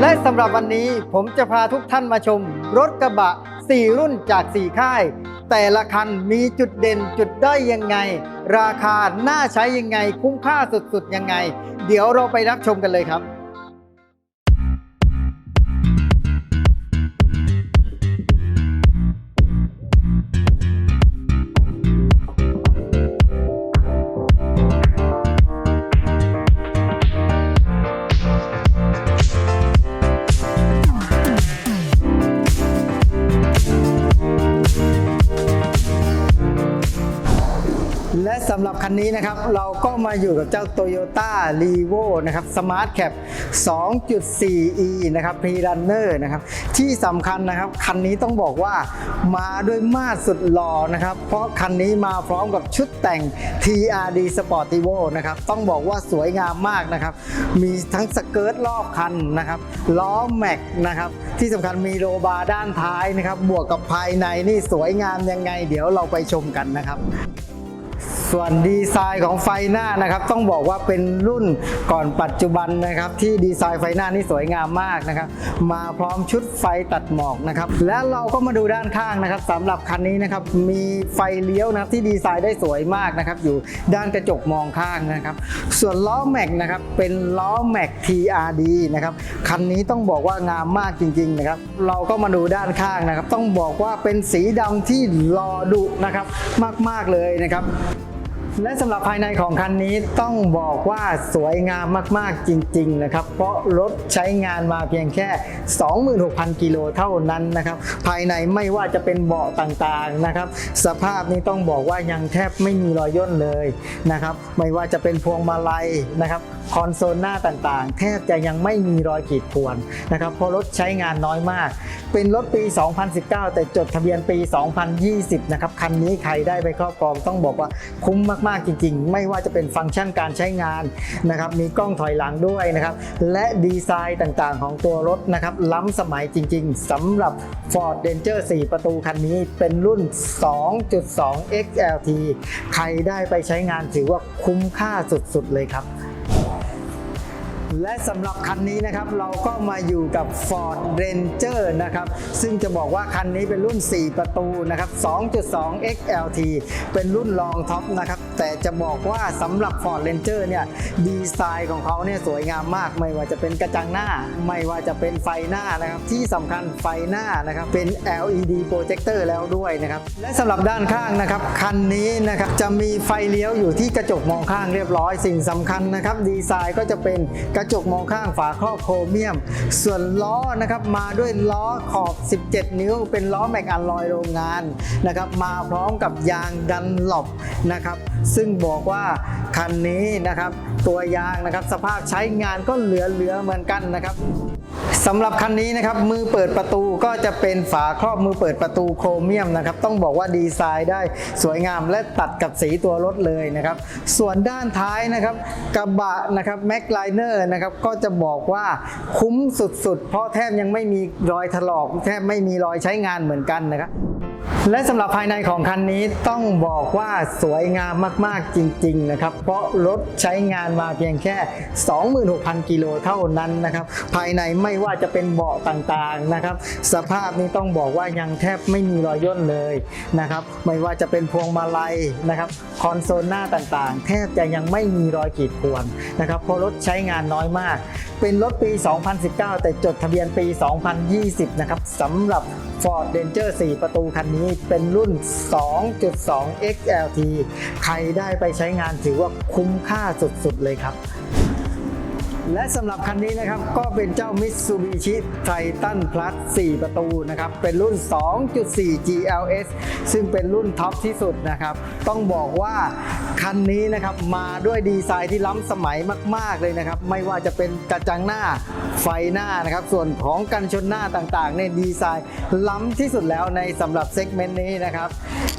และสำหรับวันนี้ผมจะพาทุกท่านมาชม รถกระบะ 4 รุ่นจาก 4 ค่าย แต่ละคันมีจุดเด่นจุดด้อยยังไง ราคาน่าใช้ยังไง คุ้มค่าสุดๆยังไง เดี๋ยวเราไปรับชมกันเลยครับ สำหรับคันนี้นะครับ เราก็มาอยู่กับเจ้า Toyota r e v o นะครับ Smart Cap 2.4e นะครับ p r u n n e r นะครับ ที่สำคัญนะครับ คันนี้ต้องบอกว่ามาด้วยมาตรสุดหล่อนะครับ เพราะคันนี้มาพร้อมกับชุดแต่ง TRD Sportivo นะครับ ต้องบอกว่าสวยงามมากนะครับ มีทั้งสเกิร์ตรอบคันนะครับ ล้อแม็กนะครับ ที่สำคัญมีโรบาร์ด้านท้ายนะครับ บวกกับภายในนี่สวยงามยังไง เดี๋ยวเราไปชมกันนะครับ ส่วนดีไซน์ของไฟหน้านะครับ ต้องบอกว่าเป็นรุ่นก่อนปัจจุบันนะครับ ที่ดีไซน์ไฟหน้านี่สวยงามมากนะครับ มาพร้อมชุดไฟตัดหมอกนะครับ และเราก็มาดูด้านข้างนะครับสำหรับคันนี้นะครับมีไฟเลี้ยวนะครับที่ดีไซน์ได้สวยมากนะครับ อยู่ด้านกระจกมองข้างนะครับ ส่วนล้อแม็กนะครับเป็นล้อแม็ก TRD นะครับคันนี้ต้องบอกว่างามมากจริง ๆ นะครับ เราก็มาดูด้านข้างนะครับ ต้องบอกว่าเป็นสีดำที่รอดุนะครับ มาก ๆ เลยนะครับ และสำหรับภายในของคันนี้ต้องบอกว่าสวยงามมากๆจริง ๆ นะครับ เพราะรถใช้งานมาเพียงแค่ 26,000 กิโลเท่านั้นนะครับ ภายในไม่ว่าจะเป็นเบาะต่างๆนะครับ สภาพนี้ต้องบอกว่ายังแทบไม่มีรอยย่นเลยนะครับ ไม่ว่าจะเป็นพวงมาลัยนะครับ คอนโซลหน้าต่างๆ แทบจะยังไม่มีรอยขีดข่วนนะครับเพราะรถใช้งานน้อยมาก เป็นรถปี 2019 แต่จดทะเบียนปี 2020 นะครับคันนี้ใครได้ไปครอบครองต้องบอกว่าคุ้มมากๆจริง ๆ ไม่ว่าจะเป็นฟังก์ชันการใช้งานนะครับมีกล้องถอยหลังด้วยนะครับและดีไซน์ต่างๆ ของตัวรถนะครับล้ำสมัยจริง ๆสำหรับ Ford Ranger 4 ประตูคันนี้เป็นรุ่น 2.2 XLT ใครได้ไปใช้งานถือว่าคุ้มค่าสุดๆเลยครับ และสำหรับคันนี้นะครับเราก็มาอยู่กับ Ford Ranger นะครับ ซึ่งจะบอกว่าคันนี้เป็นรุ่น 4 ประตูนะครับ 2.2 XLT เป็นรุ่นรองท็อปนะครับ แต่จะบอกว่าสำหรับ Ford Ranger เนี่ยดีไซน์ของเขาเนี่ยสวยงามมาก ไม่ว่าจะเป็นกระจังหน้า ไม่ว่าจะเป็นไฟหน้านะครับ ที่สำคัญไฟหน้านะครับเป็น LED โปรเจคเตอร์แล้วด้วยนะครับ และสำหรับด้านข้างนะครับ คันนี้นะครับจะมีไฟเลี้ยวอยู่ที่กระจกมองข้างเรียบร้อย สิ่งสำคัญนะครับดีไซน์ก็จะเป็นกระจกมองข้างฝาครอบโครเมียม ส่วนล้อนะครับมาด้วยล้อขอบ 17 นิ้ว เป็นล้อแม็กอัลลอยโรงงานนะครับมาพร้อมกับยางดันหลบนะครับ ซึ่งบอกว่าคันนี้นะครับตัวยางนะครับสภาพใช้งานก็เหลือๆเหมือนกันนะครับสำหรับคันนี้นะครับมือเปิดประตูก็จะเป็นฝาครอบมือเปิดประตูโครเมียมนะครับต้องบอกว่าดีไซน์ได้สวยงามและตัดกับสีตัวรถเลยนะครับส่วนด้านท้ายนะครับกระบะนะครับแม็กไลเนอร์นะครับก็จะบอกว่าคุ้มสุดๆ เพราะแทบยังไม่มีรอยถลอก แทบไม่มีรอยใช้งานเหมือนกันนะครับ และสำหรับภายในของคันนี้ต้องบอกว่าสวยงามมากๆจริง ๆ นะครับ เพราะรถใช้งานมาเพียงแค่ 26,000 กิโลเท่านั้นนะครับ ภายในไม่ว่าจะเป็นเบาะต่างๆนะครับ สภาพนี้ต้องบอกว่ายังแทบไม่มีรอยย่นเลยนะครับ ไม่ว่าจะเป็นพวงมาลัยนะครับคอนโซลหน้าต่างๆ แทบจะยังไม่มีรอยขีดข่วนนะครับเพราะรถใช้งานน้อยมากเป็นรถปี 2019 แต่จดทะเบียนปี 2020 นะครับสำหรับ Ford Ranger 4 ประตูคันนี้เป็นรุ่น 2.2 XLT ใครได้ไปใช้งานถือว่าคุ้มค่าสุดๆเลยครับ และสำหรับคันนี้นะครับก็เป็นเจ้า Mitsubishi Triton Plus 4 ประตูนะครับ เป็นรุ่น 2.4 GLS ซึ่งเป็นรุ่นท็อปที่สุดนะครับ ต้องบอกว่าคันนี้นะครับมาด้วยดีไซน์ที่ล้ำสมัยมาก ๆ เลยนะครับ ไม่ว่าจะเป็นกระจังหน้าไฟหน้านะครับ ส่วนของกันชนหน้าต่างๆเนี่ยดีไซน์ล้ำที่สุดแล้วในสำหรับเซกเมนต์นี้นะครับ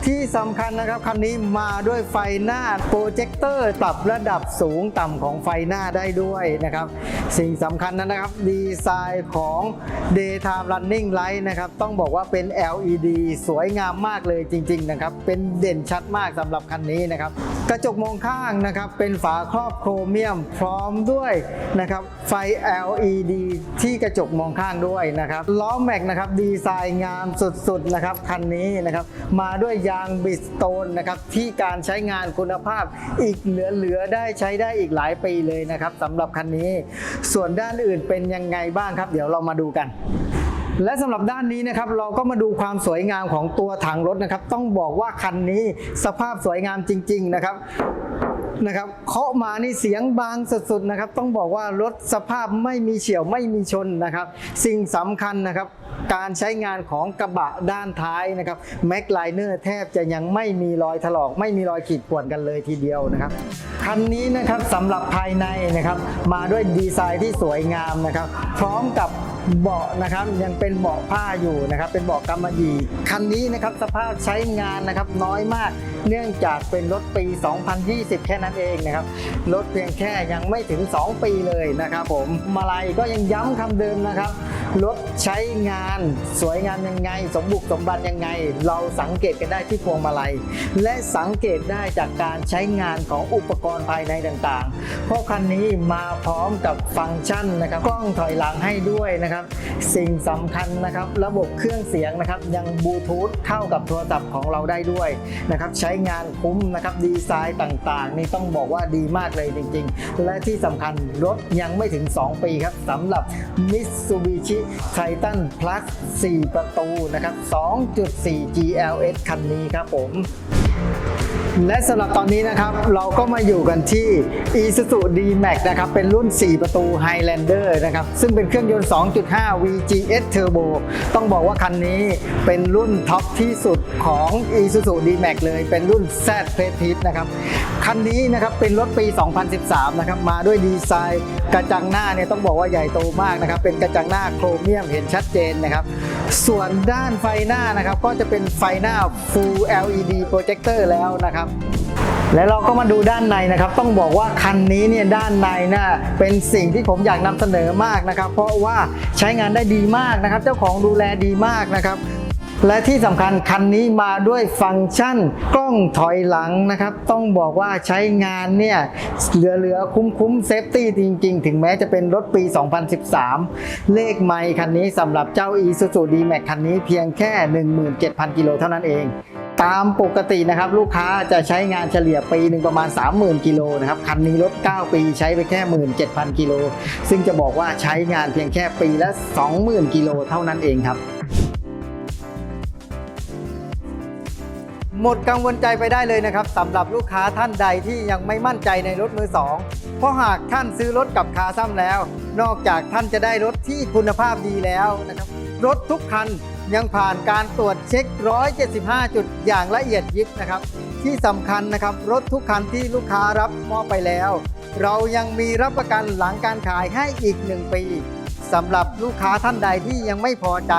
ที่สำคัญนะครับคันนี้มาด้วยไฟหน้าโปรเจคเตอร์ปรับระดับสูงต่ำของไฟหน้าได้ด้วยนะครับสิ่งสำคัญนะครับ ดีไซน์ของ daytime running light นะครับ ต้องบอกว่าเป็น LED สวยงามมากเลยจริง ๆ นะครับ เป็นเด่นชัดมากสำหรับคันนี้นะครับกระจกมองข้างนะครับเป็นฝาครอบโครเมียมพร้อมด้วยนะครับไฟ LED ที่กระจกมองข้างด้วยนะครับล้อแม็กนะครับดีไซน์งามสุดๆนะครับคันนี้นะครับมาด้วยยางบิสโตนนะครับที่การใช้งานคุณภาพอีกเหลือๆได้ใช้ได้อีกหลายปีเลยนะครับสำหรับคันนี้ ส่วนด้านอื่นเป็นยังไงบ้างครับ เดี๋ยวเรามาดูกัน และสำหรับด้านนี้นะครับเราก็มาดูความสวยงามของตัวถังรถนะครับ ต้องบอกว่าคันนี้สภาพสวยงามจริง ๆนะครับนะครับเคาะมานี่เสียงบางสุดๆนะครับ ต้องบอกว่ารถสภาพไม่มีเฉียวไม่มีชนนะครับ สิ่งสำคัญนะครับ การใช้งานของกระบะด้านท้ายนะครับแม็กไลเนอร์แทบจะยังไม่มีรอยถลอก ไม่มีรอยขีดข่วนกันเลยทีเดียวนะครับคันนี้นะครับสำหรับภายในนะครับ มาด้วยดีไซน์ที่สวยงามนะครับ พร้อมกับ เบาะนะครับยังเป็นเบาะผ้าอยู่นะครับ เป็นเบาะกำมะหยี่คันนี้นะครับสภาพใช้งานนะครับน้อยมากเนื่องจากเป็นรถปี 2020 แค่นั้นเองนะครับรถเพียงแค่ยังไม่ถึง 2 ปีเลยนะครับผมมาลัยก็ยังย้ำคำเดิมนะครับรถใช้งานสวยงามยังไง สมบุกสมบันยังไง เราสังเกตกันได้ที่พวงมาลัย และสังเกตได้จากการใช้งานของอุปกรณ์ภายในต่างๆ เพราะคันนี้มาพร้อมกับฟังก์ชันนะครับกล้องถอยหลังให้ด้วยนะครับสิ่งสำคัญนะครับระบบเครื่องเสียงนะครับยังบลูทูธเข้ากับโทรศัพท์ของเราได้ด้วยนะครับใช้งานคุ้มนะครับดีไซน์ต่างๆ นี่ต้องบอกว่าดีมากเลยจริง ๆ และที่สำคัญรถยังไม่ถึง 2 ปีครับสำหรับ Mitsubishi Triton Plus 4 ประตูนะครับ 2.4 GLS คันนี้ครับผม และสำหรับตอนนี้นะครับเราก็มาอยู่กันที่ Isuzu D-Max นะครับเป็นรุ่น 4 ประตู Highlander นะครับซึ่งเป็นเครื่องยนต์ 2.5 VGS Turbo ต้องบอกว่าคันนี้เป็นรุ่นท็อปที่สุดของ Isuzu D-Max เลยเป็นรุ่น Z Prestige นะครับคันนี้นะครับเป็นรถปี 2013 นะครับมาด้วยดีไซน์กระจังหน้าเนี่ยต้องบอกว่าใหญ่โตมากนะครับเป็นกระจังหน้าโครเมียมเห็นชัดเจนนะครับ ส่วนด้านไฟหน้านะครับก็จะเป็นไฟหน้า Full LED Projector แล้วนะครับและเราก็มาดูด้านในนะครับ ต้องบอกว่าคันนี้เนี่ยด้านในน่ะเป็นสิ่งที่ผมอยากนำเสนอมากนะครับ เพราะว่าใช้งานได้ดีมากนะครับ เจ้าของดูแลดีมากนะครับ และที่สำคัญคันนี้มาด้วยฟังก์ชันกล้องถอยหลังนะครับ ต้องบอกว่าใช้งานเนี่ยเหลือๆคุ้มๆเซฟตี้จริง ๆ ถึงแม้จะเป็นรถปี 2013 เลขไม่คันนี้สำหรับเจ้า Isuzu D-Max คันนี้เพียงแค่ 17,000 กิโลเท่านั้นเองตามปกตินะครับลูกค้าจะใช้งานเฉลี่ยปีหนึ่งประมาณ 30,000 กิโลนะครับคันนี้รถ 9 ปีใช้ไปแค่ 17,000 กิโล ซึ่งจะบอกว่าใช้งานเพียงแค่ปีละ 20,000 กิโลเท่านั้นเองครับ หมดกังวลใจไปได้เลยนะครับสำหรับลูกค้าท่านใดที่ยังไม่มั่นใจในรถมือสองเพราะหากท่านซื้อรถกับคาซัมแล้ว นอกจากท่านจะได้รถที่คุณภาพดีแล้วนะครับรถทุกคันยังผ่านการตรวจเช็ค 175 จุดอย่างละเอียดยิบนะครับ ที่สำคัญนะครับ รถทุกคันที่ลูกค้ารับมอบไปแล้ว เรายังมีรับประกันหลังการขายให้อีก 1 ปีสำหรับลูกค้าท่านใดที่ยังไม่พอใจ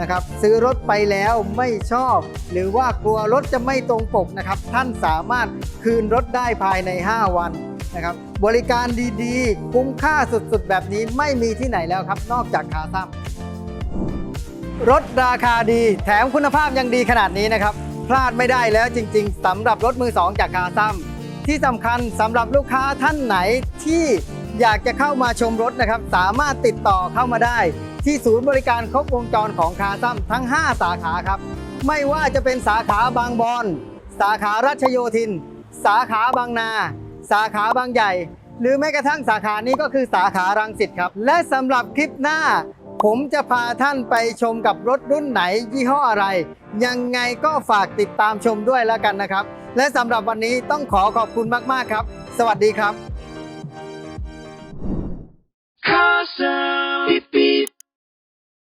นะครับ ซื้อรถไปแล้วไม่ชอบ หรือว่ากลัวรถจะไม่ตรงปกนะครับ ท่านสามารถคืนรถได้ภายใน 5 วันนะครับ บริการดีๆ คุ้มค่าสุดๆ แบบนี้ไม่มีที่ไหนแล้วครับ นอกจากคาซัมรถราคาดีแถมคุณภาพยังดีขนาดนี้นะครับ พลาดไม่ได้แล้วจริง ๆสำหรับรถมือ2จากคาซัมที่สำคัญสำหรับลูกค้าท่านไหนที่อยากจะเข้ามาชมรถนะครับ สามารถติดต่อเข้ามาได้ ที่ศูนย์บริการครบวงจรของคาซัมทั้ง 5 สาขาครับ ไม่ว่าจะเป็นสาขาบางบอน สาขารัชโยธิน สาขาบางนา สาขาบางใหญ่ หรือแม้กระทั่งสาขานี้ก็คือสาขารังสิตครับ และสำหรับคลิปหน้า ผมจะพาท่านไปชมกับรถรุ่นไหนยี่ห้ออะไร ยังไงก็ฝากติดตามชมด้วยแล้วกันนะครับ และสำหรับวันนี้ต้องขอขอบคุณมากๆครับ สวัสดีครับ Casa. Beep beep.